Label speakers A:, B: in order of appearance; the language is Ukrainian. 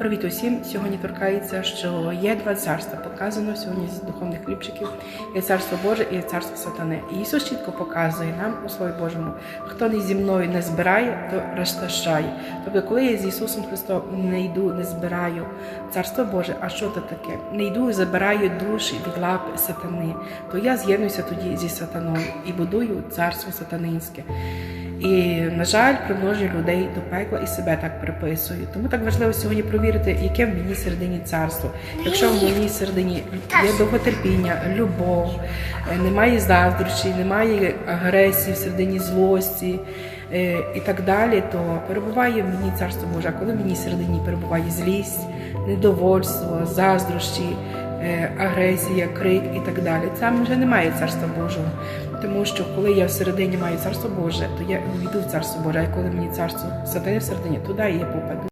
A: Привіт усім! Сьогодні торкається, що є два царства. Показано сьогодні з духовних хлібчиків. Є царство Боже і є царство сатани. І Ісус чітко показує нам у Слові Божому, хто не зі мною не збирає, то розташає. Тобто, коли я з Ісусом Христом не йду, не збираю царство Боже, а що це таке? Не йду і забираю душі від лапи сатани, то я з'єднуюся тоді зі сатаною і будую царство сатанинське. І, на жаль, примножую людей до пекла і себе так приписую. Тому так важливо сьогодні провірити, яке в мені середині царство. Якщо в моїй середині є довготерпіння, любов, е, немає заздрощі, немає агресії, в середині злості е, і так далі, то перебуває в мені царство Боже. А коли в мені середині перебуває злість, недовольство, заздрощі, агресія, крик і так далі. Там вже немає царства Божого. Тому що коли я всередині маю царство Боже, то я війду в царство Боже, а коли мені царство сатани всередині, туди я попаду.